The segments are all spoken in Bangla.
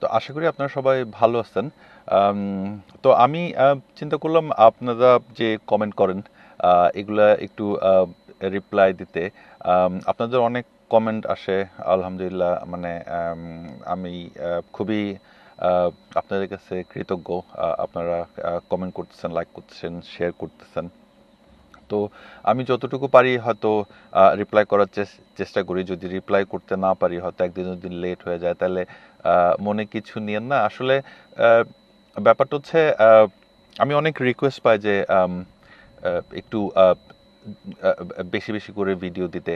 তো আশা করি আপনারা সবাই ভালো আছেন। তো আমি চিন্তা করলাম আপনারা যে কমেন্ট করেন এগুলা একটু রিপ্লাই দিতে। আপনাদের অনেক কমেন্ট আসে, আলহামদুলিল্লাহ মানে আমি খুবই আপনাদের কাছে কৃতজ্ঞ। আপনারা কমেন্ট করতেছেন লাইক করতেছেন শেয়ার করতেছেন। তো আমি যতটুকু পারি হয়তো রিপ্লাই করার চেষ্টা করি। যদি রিপ্লাই করতে না পারি, হয়তো একদিন দুদিন লেট হয়ে যায়। তাহলে মনে কিছু নিয়েন না। আসলে ব্যাপারটা হচ্ছে আমি অনেক রিকোয়েস্ট পাই যে একটু বেশি বেশি করে ভিডিও দিতে।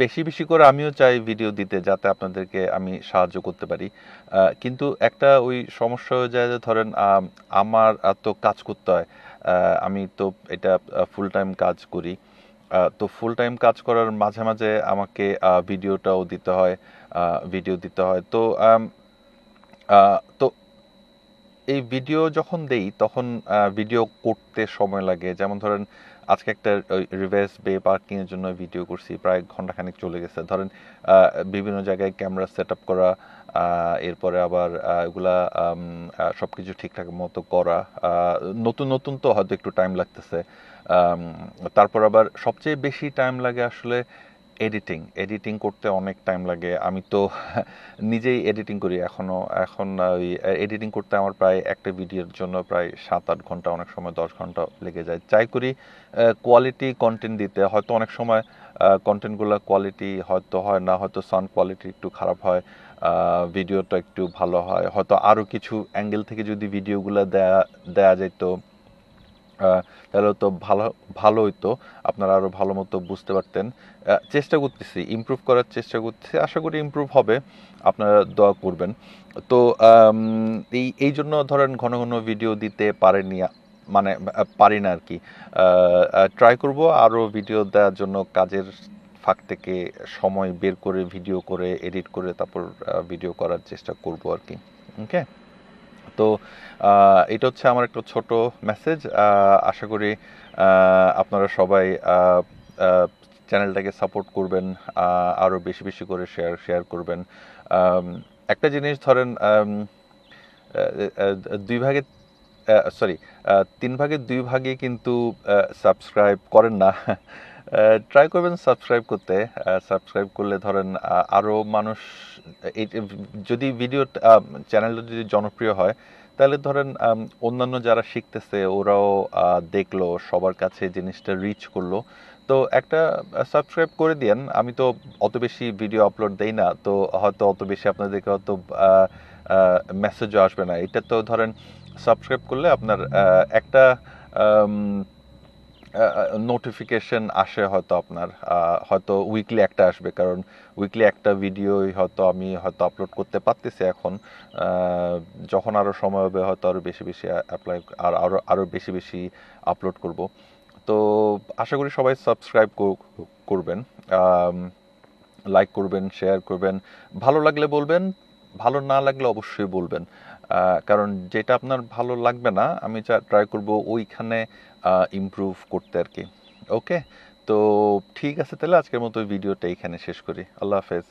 বেশি বেশি করে আমিও চাই ভিডিও দিতে যাতে আপনাদেরকে আমি সাহায্য করতে পারি। কিন্তু একটা ওই সমস্যা হয়ে যায় যে ধরেন আম, আমার এত কাজ করতে হয় আমি তো এটা ফুল টাইম কাজ করি। তো ফুল টাইম কাজ করার মাঝে মাঝে আমাকে ভিডিওটাও দিতে হয় ভিডিও দিতে হয়। তো তো এই ভিডিও যখন দেই তখন ভিডিও করতে সময় লাগে। যেমন ধরেন আজকে একটা রিভার্স বে পার্কিংয়ের জন্য ভিডিও করছি, প্রায় ঘন্টাখানিক চলে গেছে। ধরেন বিভিন্ন জায়গায় ক্যামেরা সেট আপ করা এরপরে আবার এগুলা সব কিছু ঠিকঠাক মতো করা নতুন নতুন তো হয়তো একটু টাইম লাগতেছে। তারপর আবার সবচেয়ে বেশি টাইম লাগে আসলে এডিটিং এডিটিং করতে অনেক টাইম লাগে। আমি তো নিজেই এডিটিং করি এখনও। এখন ওই এডিটিং করতে আমার প্রায় একটা ভিডিওর জন্য প্রায় সাত আট ঘণ্টা, অনেক সময় দশ ঘণ্টা লেগে যায়। চাই করি কোয়ালিটি কন্টেন্ট দিতে। হয়তো অনেক সময় কন্টেন্টগুলো কোয়ালিটি হয়তো হয় না, হয়তো সাউন্ড কোয়ালিটি একটু খারাপ হয় ভিডিওটা একটু ভালো হয়। হয়তো আরও কিছু অ্যাঙ্গেল থেকে যদি ভিডিওগুলো দেয়া দেয়া যেত তাহলে তো ভালো ভালো হইতো আপনারা আরও ভালো মতো বুঝতে পারতেন। চেষ্টা করতেছি ইমপ্রুভ করার চেষ্টা করতেছি। আশা করি ইমপ্রুভ হবে। আপনারা দোয়া করবেন। তো এই এই জন্য ধরেন ঘন ঘন ভিডিও দিতে পারেনি মানে পারি না আর কি ট্রাই করব আরও ভিডিও দেওয়ার জন্য কাজের ফাঁক থেকে সময় বের করে ভিডিও করে এডিট করে, তারপর ভিডিও করার চেষ্টা করব আর কি ওকে তো এটা হচ্ছে আমার একটা ছোট মেসেজ আশা করি আপনারা সবাই চ্যানেলটাকে সাপোর্ট করবেন আরও বেশি বেশি করে শেয়ার শেয়ার করবেন। একটা জিনিস ধরেন দুই ভাগে সরি তিন ভাগের দুই ভাগে কিন্তু সাবস্ক্রাইব করেন না। ট্রাই করবেন সাবস্ক্রাইব করতে। সাবস্ক্রাইব করলে ধরেন আরও মানুষ যদি ভিডিও চ্যানেলটা যদি জনপ্রিয় হয়, তাহলে ধরেন অন্যান্য যারা শিখতেছে, ওরাও দেখল, সবার কাছে জিনিসটা রিচ করল। তো একটা সাবস্ক্রাইব করে দিয়েন। আমি তো অত বেশি ভিডিও আপলোড দেই না, তো হয়তো অত বেশি আপনাদেরকে হয়তো মেসেজও আসবে না। এটা তো ধরেন সাবস্ক্রাইব করলে আপনার একটা নোটিফিকেশন আসে হয়তো আপনার হয়তো উইকলি একটা আসবে, কারণ উইকলি একটা ভিডিও হয়তো আমি হয়তো আপলোড করতে পারতেছি এখন যখন আরও সময় হবে হয়তো আরও বেশি বেশি অ্যাপ্লাই আর আরও আরও বেশি বেশি আপলোড করব। তো আশা করি সবাই সাবস্ক্রাইব করবেন লাইক করবেন শেয়ার করবেন, ভালো লাগলে বলবেন, ভালো না লাগলে অবশ্যই বলবেন। কারণ যেটা আপনার ভালো লাগবে না, আমি ট্রাই করব ওইখানে ইমপ্রুভ করতে আর কি। ওকে তো ঠিক আছে তাহলে আজকের মতো ভিডিওটা এখানে শেষ করি। আল্লাহ হাফেজ।